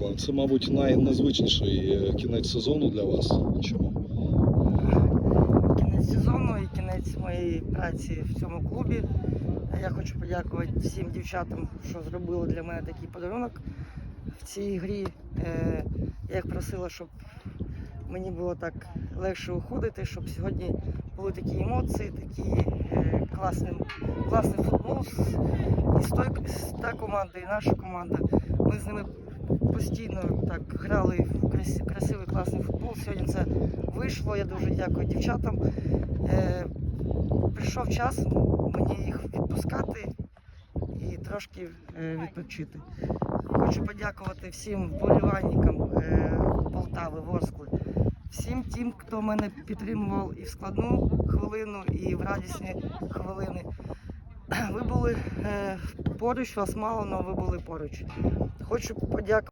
Декла, це, мабуть, найнезвичніший е, кінець сезону для вас. Чому? Кінець сезону і кінець моєї праці в цьому клубі. Я хочу подякувати всім дівчатам, що зробили для мене такий подарунок в цій грі. Е, Я їх просила, щоб мені було так легше уходити, щоб сьогодні були такі емоції, такий е, класний, класний футбол. І з та команда, і наша команда. Ми з ними постійно так грали в красивий, класний футбол. Сьогодні це вийшло. Я дуже дякую дівчатам. Е, прийшов час мені їх відпускати і трошки е, відпочити. Хочу подякувати всім вболівальникам е, Полтави, Ворскли, всім тим, хто мене підтримував і в складну хвилину, і в радісні хвилини. Ви були е, поруч, вас мало, але ви були поруч. Хочу подякувати.